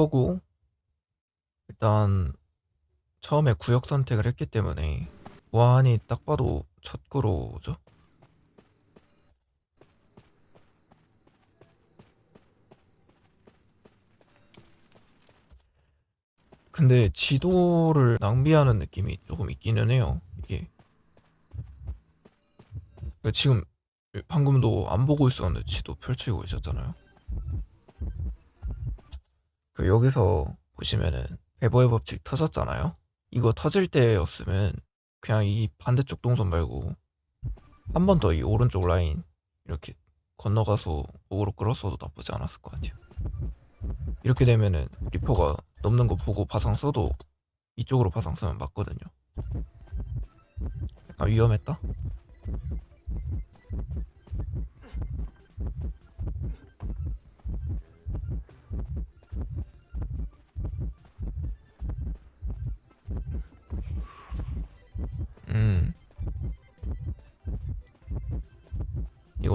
자, 리퍼고 일단 처음에 구역 선택을 했기 때문에 보안이 딱 봐도 첫 구로죠. 근데 지도를 낭비하는 느낌이 조금 있기는 해요. 이게 그러니까 지금 방금도 안 보고 있었는데 지도 펼치고 있었잖아요. 그 여기서 보시면은 배버의 법칙 터졌잖아요. 이거 터질 때였으면 그냥 이 반대쪽 동선 말고 한 번 더 이 오른쪽 라인 이렇게 건너가서 오로 끌었어도 나쁘지 않았을 것 같아요. 이렇게 되면은 리퍼가 넘는 거 보고 바상 써도 이쪽으로 바상 쓰면 맞거든요. 약간 위험했다.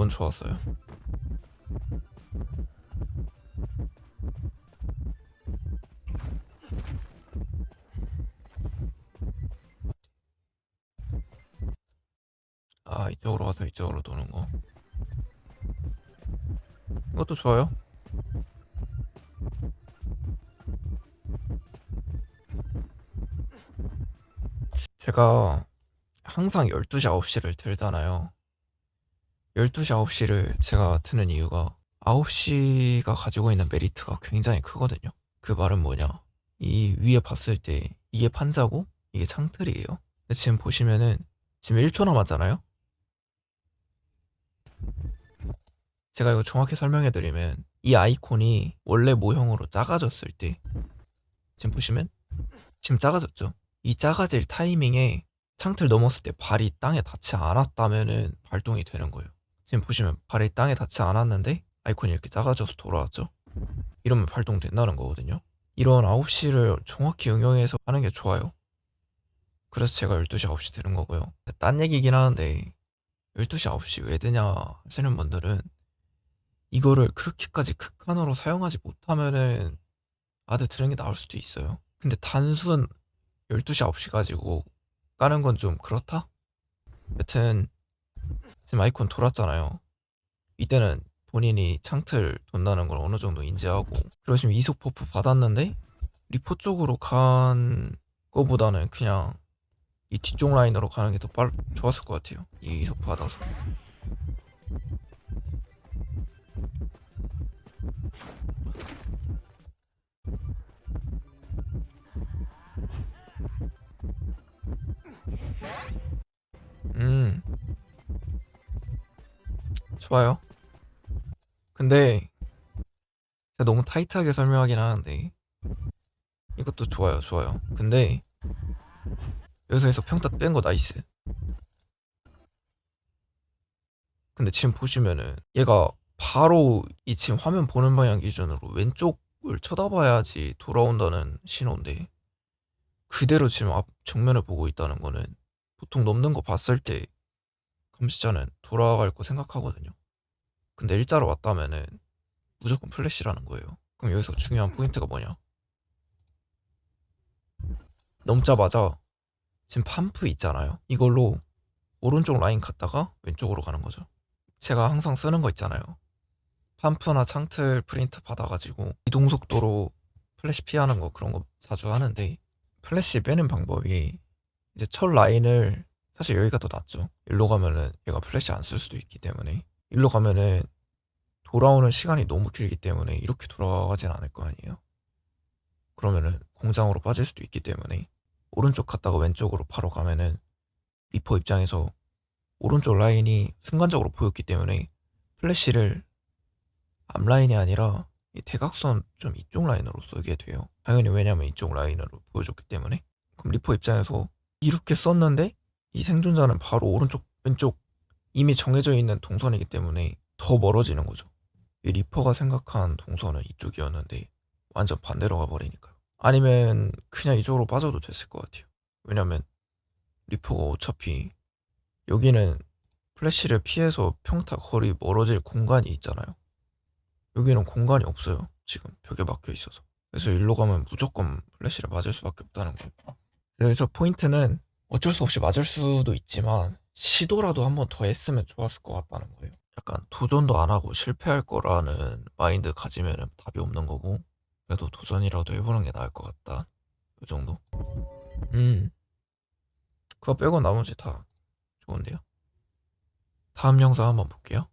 이건 좋았어요. 아, 이쪽으로 가서 이쪽으로 도는 거. 이것도 좋아요. 제가 항상 12시, 9시를 들잖아요. 12시, 9시를 제가 트는 이유가 9시가 가지고 있는 메리트가 굉장히 크거든요. 그 말은 뭐냐? 이 위에 봤을 때 이게 판자고 이게 창틀이에요. 근데 지금 보시면은 지금 1초 남았잖아요. 제가 이거 정확히 설명해 드리면 이 아이콘이 원래 모형으로 작아졌을 때 지금 보시면 지금 작아졌죠. 이 작아질 타이밍에 창틀 넘었을 때 발이 땅에 닿지 않았다면은 발동이 되는 거예요. 지금 보시면 발이 땅에 닿지 않았는데 아이콘이 이렇게 작아져서 돌아왔죠. 이러면 발동된다는 거거든요. 이런 9시를 정확히 응용해서 하는 게 좋아요. 그래서 제가 12시, 9시 드는 거고요. 딴 얘기긴 하는데 12시, 9시 왜 드냐 하시는 분들은 이거를 그렇게까지 극한으로 사용하지 못하면은 아드 드는 게 나을 수도 있어요. 근데 단순 12시, 9시 가지고 까는 건 좀 그렇다? 여튼 지금 아이콘 돌았잖아요. 이때는 본인이 창틀 돈다는 걸 어느 정도 인지하고 지금 이속 버프 받았는데 리포 쪽으로 간 거보다는 그냥 이 뒤쪽 라인으로 가는 게 더 빨 좋았을 것 같아요. 이 이속 받아서. 음. 좋아요. 근데 제가 너무 타이트하게 설명하긴 하는데 이것도 좋아요, 좋아요. 근데 여기서 평타 뺀 거 나이스. 근데 지금 보시면은 얘가 바로 이 지금 화면 보는 방향 기준으로 왼쪽을 쳐다봐야지 돌아온다는 신호인데 그대로 지금 앞 정면을 보고 있다는 거는 보통 넘는 거 봤을 때 감시자는 돌아갈 거 생각하거든요. 근데 일자로 왔다면은 무조건 플래시라는 거예요. 그럼 여기서 중요한 포인트가 뭐냐? 넘자마자 지금 팜프 있잖아요. 이걸로 오른쪽 라인 갔다가 왼쪽으로 가는 거죠. 제가 항상 쓰는 거 있잖아요. 팜프나 창틀 프린트 받아가지고 이동 속도로 플래시 피하는 거 그런 거 자주 하는데 플래시 빼는 방법이 이제 첫 라인을 사실 여기가 더 낫죠. 일로 가면은 얘가 플래시 안 쓸 수도 있기 때문에 일로 가면은 돌아오는 시간이 너무 길기 때문에 이렇게 돌아가진 않을 거 아니에요. 그러면은 공장으로 빠질 수도 있기 때문에 오른쪽 갔다가 왼쪽으로 바로 가면은 리퍼 입장에서 오른쪽 라인이 순간적으로 보였기 때문에 플래시를 앞라인이 아니라 이 대각선 좀 이쪽 라인으로 쓰게 돼요. 당연히 왜냐면 이쪽 라인으로 보여줬기 때문에. 그럼 리퍼 입장에서 이렇게 썼는데 이 생존자는 바로 오른쪽 왼쪽 이미 정해져 있는 동선이기 때문에 더 멀어지는 거죠. 이 리퍼가 생각한 동선은 이쪽이었는데 완전 반대로 가버리니까요. 아니면 그냥 이쪽으로 빠져도 됐을 것 같아요. 왜냐면 리퍼가 어차피 여기는 플래시를 피해서 평타 거리 멀어질 공간이 있잖아요. 여기는 공간이 없어요. 지금 벽에 막혀 있어서. 그래서 일로 가면 무조건 플래시를 맞을 수밖에 없다는 거예요. 그래서 포인트는 어쩔 수 없이 맞을 수도 있지만 시도라도 한 번 더 했으면 좋았을 것 같다는 거예요. 약간 도전도 안 하고 실패할 거라는 마인드 가지면 답이 없는 거고 그래도 도전이라도 해보는 게 나을 것 같다. 이 정도. 음. 그거 빼고 나머지 다 좋은데요. 다음 영상 한번 볼게요.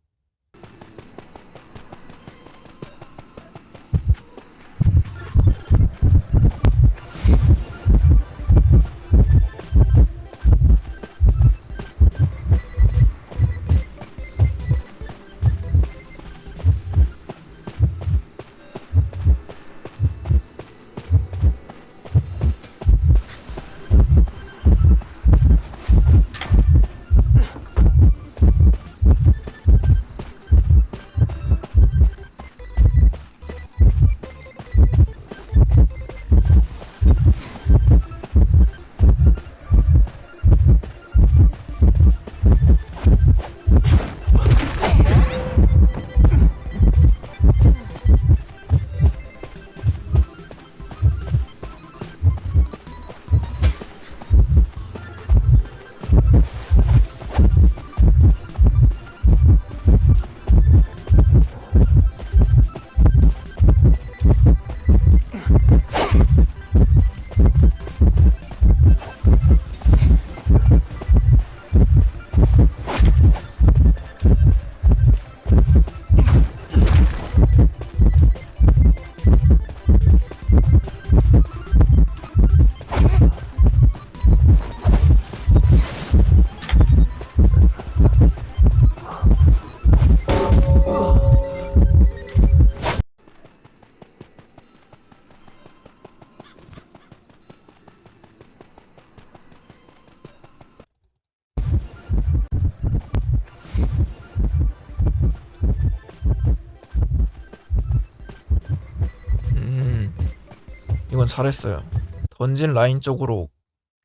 이건 잘했어요. 던진 라인 쪽으로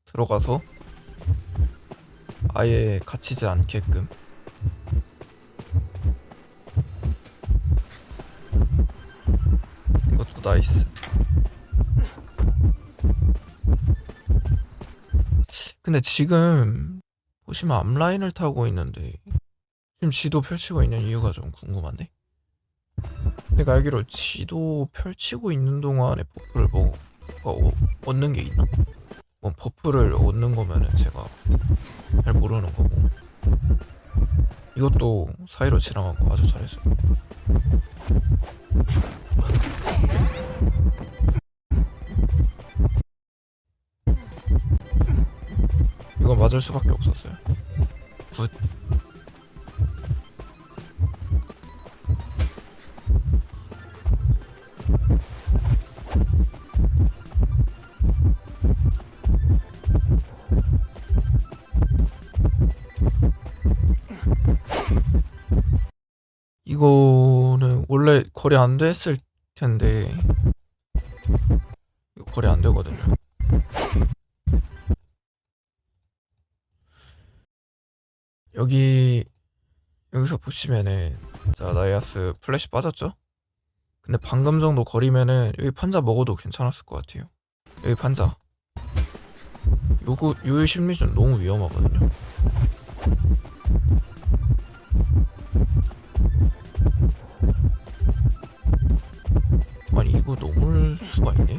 들어가서 아예 갇히지 않게끔. 이것도 나이스. 근데 지금 보시면 앞라인을 타고 있는데 지금 지도 펼치고 있는 이유가 좀 궁금한데? 내가 알기로 지도 펼치고 있는 동안에 버프를 뭐 어, 얻는 게 있나? 뭐 버프를 얻는 거면은 제가 잘 모르는 거고 이것도 사이로 지나간 거 아주 잘했어요. 이건 맞을 수밖에 없었어요. 굿. 거래 안 됐을 텐데 이거 거래 안 되거든요. 여기 여기서 보시면은 자 나이아스 플래시 빠졌죠? 근데 방금 정도 거리면은 여기 판자 먹어도 괜찮았을 것 같아요. 여기 판자. 요거 요 심리전 너무 위험하거든요. 이거 넘을 수가 있네?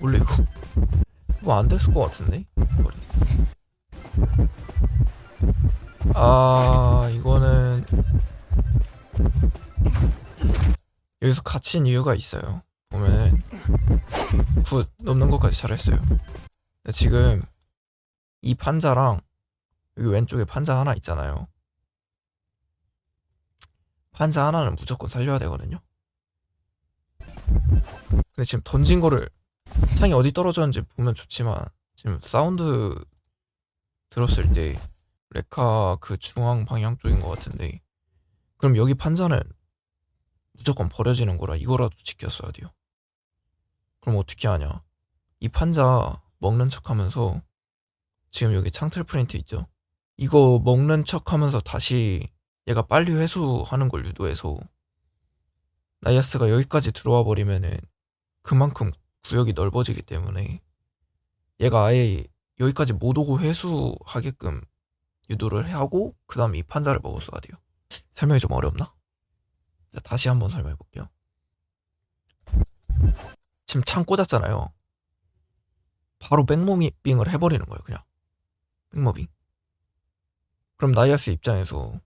원래 이거 이거 안 됐을 것 같은데? 머리. 아 이거는 여기서 갇힌 이유가 있어요. 보면은 굿 넘는 것까지 잘했어요. 지금 이 판자랑 여기 왼쪽에 판자 하나 있잖아요. 판자 하나는 무조건 살려야 되거든요. 근데 지금 던진 거를 창이 어디 떨어졌는지 보면 좋지만 지금 사운드 들었을 때 레카 그 중앙 방향 쪽인 것 같은데 그럼 여기 판자는 무조건 버려지는 거라 이거라도 지켰어야 돼요. 그럼 어떻게 하냐? 이 판자 먹는 척 하면서 지금 여기 창틀 프린트 있죠? 이거 먹는 척 하면서 다시 얘가 빨리 회수하는 걸 유도해서 나이아스가 여기까지 들어와 버리면은 그만큼 구역이 넓어지기 때문에 얘가 아예 여기까지 못 오고 회수하게끔 유도를 하고 그 다음에 이 판자를 먹었어야 돼요. 설명이 좀 어렵나? 자, 다시 한번 설명해 볼게요. 지금 창 꽂았잖아요. 바로 백모빙을 해버리는 거예요, 그냥. 백모빙. 그럼 나이아스 입장에서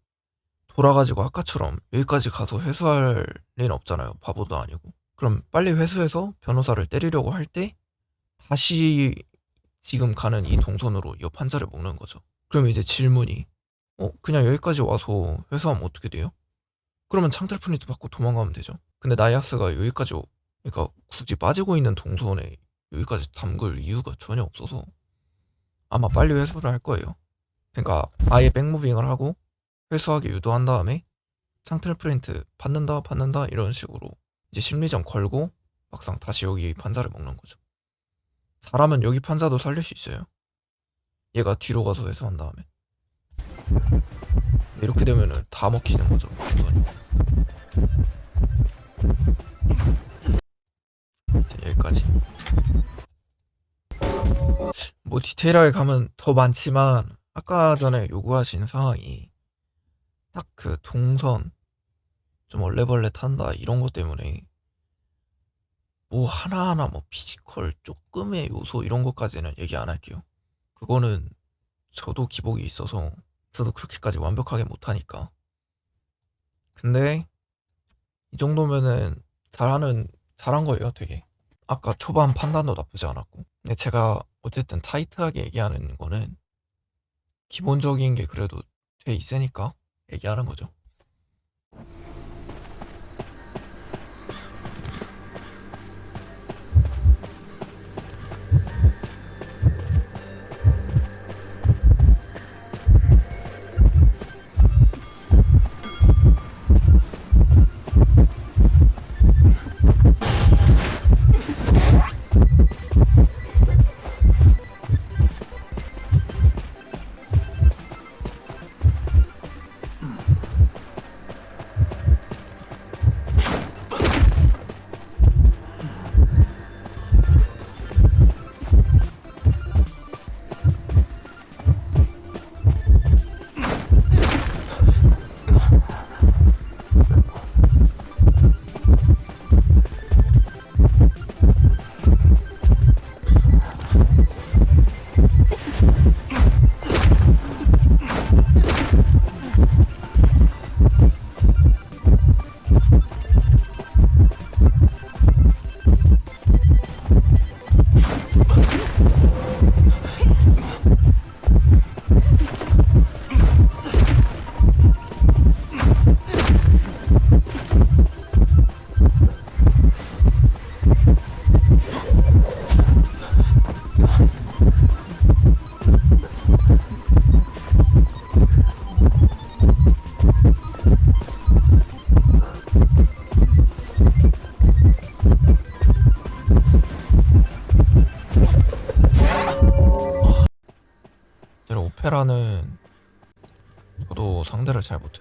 돌아가지고 아까처럼 여기까지 가서 회수할 리는 없잖아요. 바보도 아니고. 그럼 빨리 회수해서 변호사를 때리려고 할 때 다시 지금 가는 이 동선으로 이 판자를 먹는 거죠. 그럼 이제 질문이 어 그냥 여기까지 와서 회수하면 어떻게 돼요? 그러면 창틀 프린트 받고 도망가면 되죠. 근데 나이아스가 여기까지 오- 그러니까 굳이 빠지고 있는 동선에 여기까지 담글 이유가 전혀 없어서 아마 빨리 회수를 할 거예요. 그러니까 아예 백무빙을 하고 회수하게 유도한 다음에 창틀 프린트 받는다 받는다 이런 식으로 이제 심리전 걸고 막상 다시 여기 판자를 먹는 거죠. 잘하면 여기 판자도 살릴 수 있어요. 얘가 뒤로 가서 회수한 다음에 이렇게 되면은 다 먹히는 거죠. 여기까지. 뭐 디테일하게 가면 더 많지만 아까 전에 요구하신 상황이 딱 그 동선 좀 얼레벌레 탄다 이런 것 때문에 뭐 하나하나 뭐 피지컬 조금의 요소 이런 것까지는 얘기 안 할게요. 그거는 저도 기복이 있어서 저도 그렇게까지 완벽하게 못하니까. 근데 이 정도면은 잘하는 잘한 거예요, 되게. 아까 초반 판단도 나쁘지 않았고. 근데 제가 어쨌든 타이트하게 얘기하는 거는 기본적인 게 그래도 돼 있으니까 얘기하는 거죠.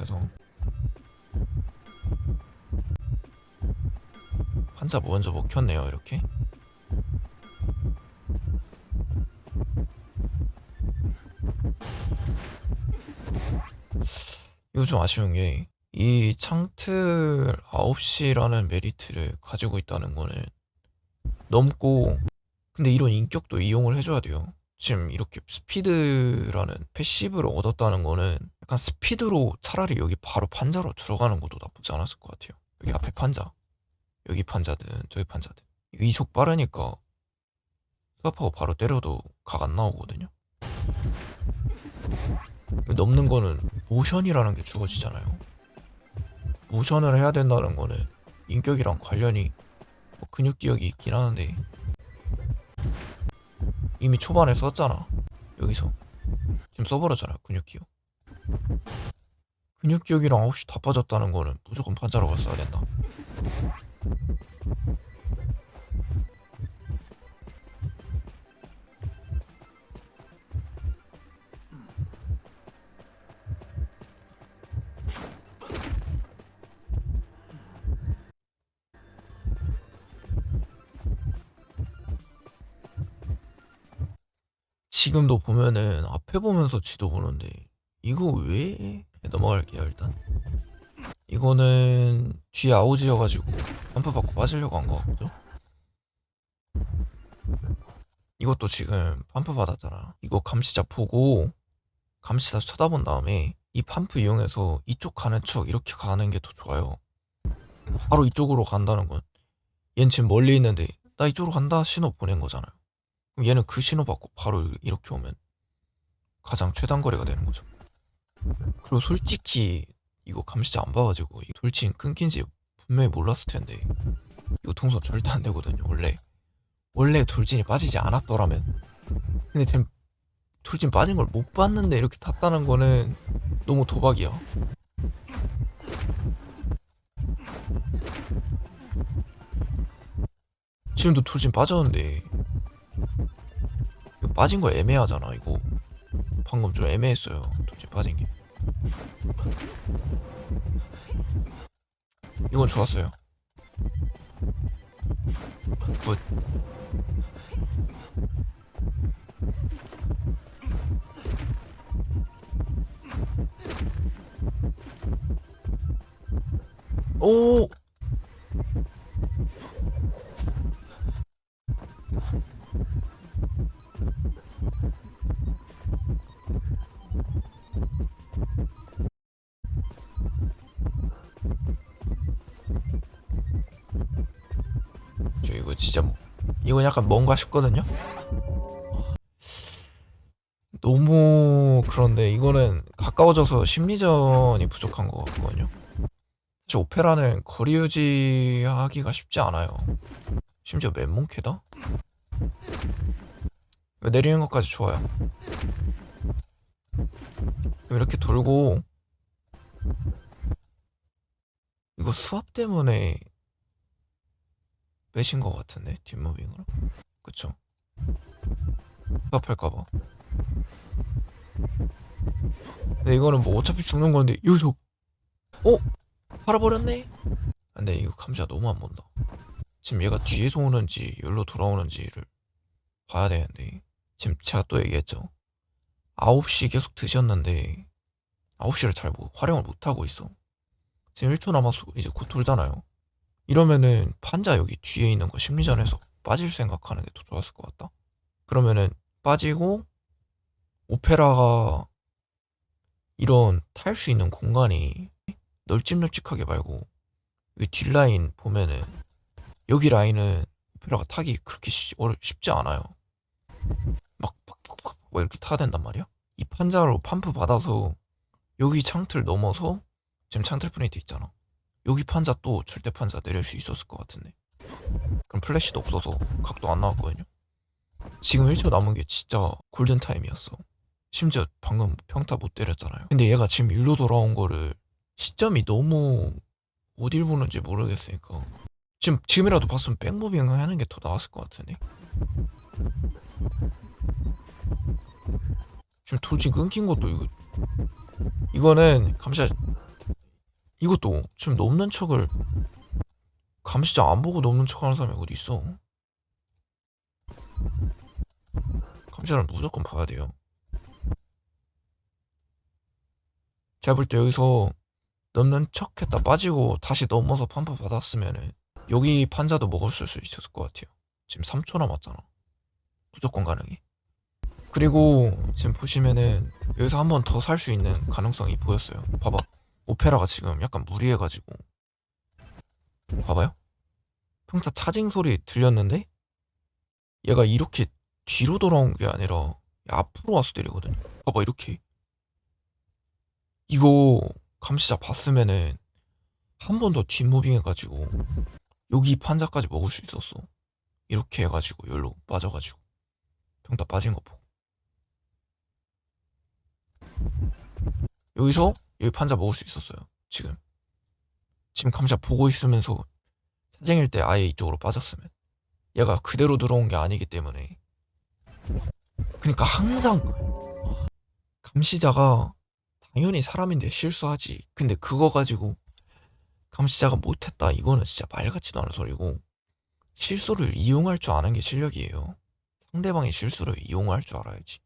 잘 못해서 판자 먼저 먹혔네요 이렇게 이거 좀 아쉬운 게 이 창틀 9시라는 메리트를 가지고 있다는 거는 넘고 근데 이런 인격도 이용을 해줘야 돼요. 지금 이렇게 스피드라는 패시브를 얻었다는 거는 약간 스피드로 차라리 여기 바로 판자로 들어가는 것도 나쁘지 않았을 것 같아요. 여기 앞에 판자, 여기 판자든 저기 판자든 이속 빠르니까 수압하고 바로 때려도 각 안 나오거든요. 넘는 거는 모션이라는 게 주어지잖아요. 모션을 해야 된다는 거는 인격이랑 관련이 뭐 근육 기억이 있긴 하는데 이미 초반에 썼잖아. 여기서. 지금 써버렸잖아 근육 기억 근육 기억이랑 9시 다 빠졌다는 거는 무조건 판자로 갔어야 된다 지금도 보면은 앞에 보면서 지도 보는데 이거 왜 넘어갈게요 일단. 이거는 뒤에 아우지여가지고 점프 받고 빠지려고 한 거죠? 이것도 지금 팜프 받았잖아. 이거 감시자 보고 감시자 쳐다본 다음에 이 팜프 이용해서 이쪽 가는 척 이렇게 가는 게 더 좋아요. 바로 이쪽으로 간다는 건. 얘는 지금 멀리 있는데 나 이쪽으로 간다 신호 보낸 거잖아요 얘는 그 신호 받고 바로 이렇게 오면 가장 최단 거리가 되는 거죠. 그리고 솔직히 이거 감시자 안 봐가지고 이 돌진 끊긴지 분명히 몰랐을 텐데 이거 통선 절대 안 되거든요. 원래 원래 돌진이 빠지지 않았더라면 근데 지금 돌진 빠진 걸 못 봤는데 이렇게 탔다는 거는 너무 도박이야. 지금도 돌진 빠졌는데 빠진 거 애매하잖아 이거. 방금 좀 애매했어요 돌진 빠진 게. 이건 좋았어요. 굿. 오! 이건 약간 뭔가 싶거든요. 너무 그런데 이거는 가까워져서 심리전이 부족한 것 같거든요. 사실 오페라는 거리 유지하기가 쉽지 않아요. 심지어 맨몸캐다? 내리는 것까지 좋아요. 이렇게 돌고 이거 수압 때문에 빼신 것 같은데 뒷무빙으로? 그쵸. 수압할까봐. 근데 이거는 뭐 어차피 죽는 건데 요저 어? 팔아버렸네? 근데 이거 감시가 너무 안 본다. 지금 얘가 뒤에서 오는지 여기로 돌아오는지를 봐야 되는데 지금 제가 또 얘기했죠. 9시 계속 드셨는데 9시를 잘 뭐, 활용을 못하고 있어. 지금 1초 남아서 이제 곧 돌잖아요 이러면은 판자 여기 뒤에 있는 거 심리전에서 빠질 생각하는 게 더 좋았을 것 같다. 그러면은 빠지고 오페라가 이런 탈 수 있는 공간이 널찍널찍하게 말고 여기 뒷라인 보면은 여기 라인은 오페라가 타기 그렇게 쉬- 어려- 쉽지 않아요. 막 팍팍팍 막 이렇게 타야 된단 말이야. 이 판자로 팜프 받아서 여기 창틀 넘어서 지금 창틀 프린트 있잖아. 여기 판자 또 절대 판자 내릴 수 있었을 것 같은데. 그럼 플래시도 없어서 각도 안 나왔거든요? 지금 1초 남은 게 진짜 골든타임이었어. 심지어 방금 평타 못 때렸잖아요. 근데 얘가 지금 일로 돌아온 거를 시점이 너무 어딜 보는지 모르겠으니까. 지금 지금이라도 봤으면 백무빙 하는 게 더 나았을 것 같은데? 지금 돌진 끊긴 것도 이거 이거는 감시자 이것도 지금 넘는 척을 감시자 안 보고 넘는 척하는 사람이 어디 있어? 감시자는 무조건 봐야 돼요. 제가 볼 때 여기서 넘는 척했다 빠지고 다시 넘어서 판파 받았으면은 여기 판자도 먹을 수 있었을 것 같아요. 지금 3초 남았잖아. 무조건 가능해. 그리고 지금 보시면은 여기서 한 번 더 살 수 있는 가능성이 보였어요. 봐봐. 오페라가 지금 약간 무리해가지고. 봐봐요. 평타 차징 소리 들렸는데 얘가 이렇게 뒤로 돌아온 게 아니라 앞으로 와서 때리거든. 봐봐 이렇게. 이거 감시자 봤으면은 한 번 더 뒷무빙 해가지고 여기 판자까지 먹을 수 있었어. 이렇게 해가지고 열로 빠져가지고 평타 빠진 거 보고. 여기서 여기 판자 먹을 수 있었어요. 지금 지금 감시자 보고 있으면서 사쟁일 때 아예 이쪽으로 빠졌으면 얘가 그대로 들어온 게 아니기 때문에 그러니까 항상 감시자가 당연히 사람인데 실수하지. 근데 그거 가지고 감시자가 못했다. 이거는 진짜 말 같지도 않은 소리고 실수를 이용할 줄 아는 게 실력이에요. 상대방의 실수를 이용할 줄 알아야지.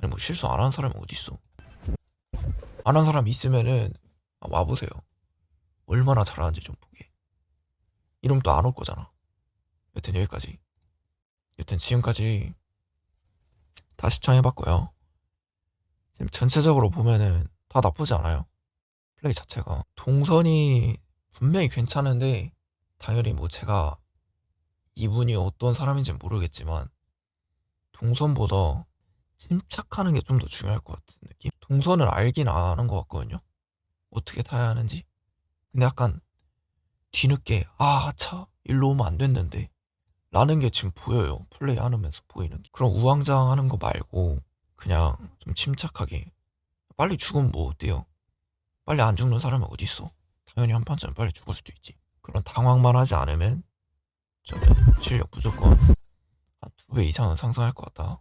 아니 뭐 실수 안 하는 사람이 어디 있어? 안 한 사람 있으면은 아, 와보세요. 얼마나 잘하는지 좀 보게. 이러면 또 안 올 거잖아. 여튼 여기까지. 여튼 지금까지 다 시청해봤고요. 지금 전체적으로 보면은 다 나쁘지 않아요. 플레이 자체가. 동선이 분명히 괜찮은데, 당연히 뭐 제가 이분이 어떤 사람인지는 모르겠지만, 동선보다 침착하는 게 좀 더 중요할 것 같은 느낌? 동선을 알긴 아는 것 같거든요. 어떻게 타야 하는지. 근데 약간 뒤늦게, 아, 차, 일로 오면 안 됐는데. 라는 게 지금 보여요. 플레이 하면서 보이는 게. 그런 우왕좌왕 하는 거 말고, 그냥 좀 침착하게 빨리 죽으면 뭐 어때요? 빨리 안 죽는 사람이 어디 있어? 당연히 한 판쯤 빨리 죽을 수도 있지. 그런 당황만 하지 않으면 저는 실력 무조건 한 두 배 이상은 상승할 것 같다.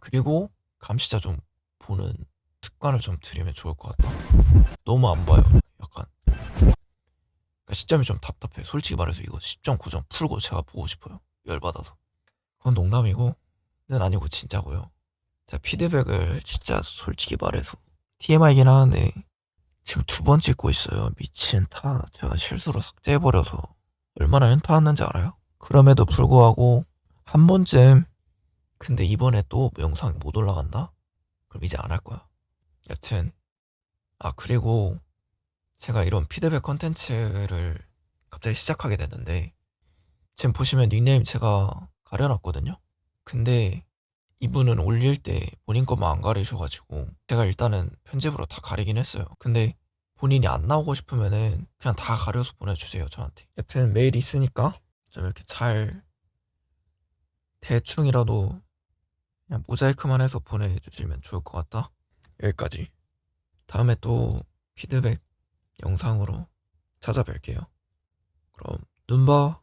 그리고 감시자 좀 보는 습관을 좀 들이면 좋을 것 같다. 너무 안 봐요. 약간 그러니까 시점이 좀 답답해. 솔직히 말해서 이거 10.9점 풀고 제가 보고 싶어요. 열받아서. 그건 농담이고, 는 아니고 진짜고요. 제가 피드백을 진짜 솔직히 말해서 TMI긴 하는데 지금 두 번 찍고 있어요. 미친 타 제가 실수로 삭제해버려서 얼마나 현타 왔는지 알아요? 그럼에도 불구하고 한 번쯤 근데 이번에 또 영상 못 올라간다? 그럼 이제 안 할 거야. 여튼 아 그리고 제가 이런 피드백 컨텐츠를 갑자기 시작하게 됐는데 지금 보시면 닉네임 제가 가려놨거든요. 근데 이분은 올릴 때 본인 것만 안 가리셔가지고 제가 일단은 편집으로 다 가리긴 했어요. 근데 본인이 안 나오고 싶으면은 그냥 다 가려서 보내주세요 저한테. 여튼 메일 있으니까 좀 이렇게 잘 대충이라도 그냥 모자이크만 해서 보내주시면 좋을 것 같다. 여기까지. 다음에 또 피드백 영상으로 찾아뵐게요. 그럼 눈 봐.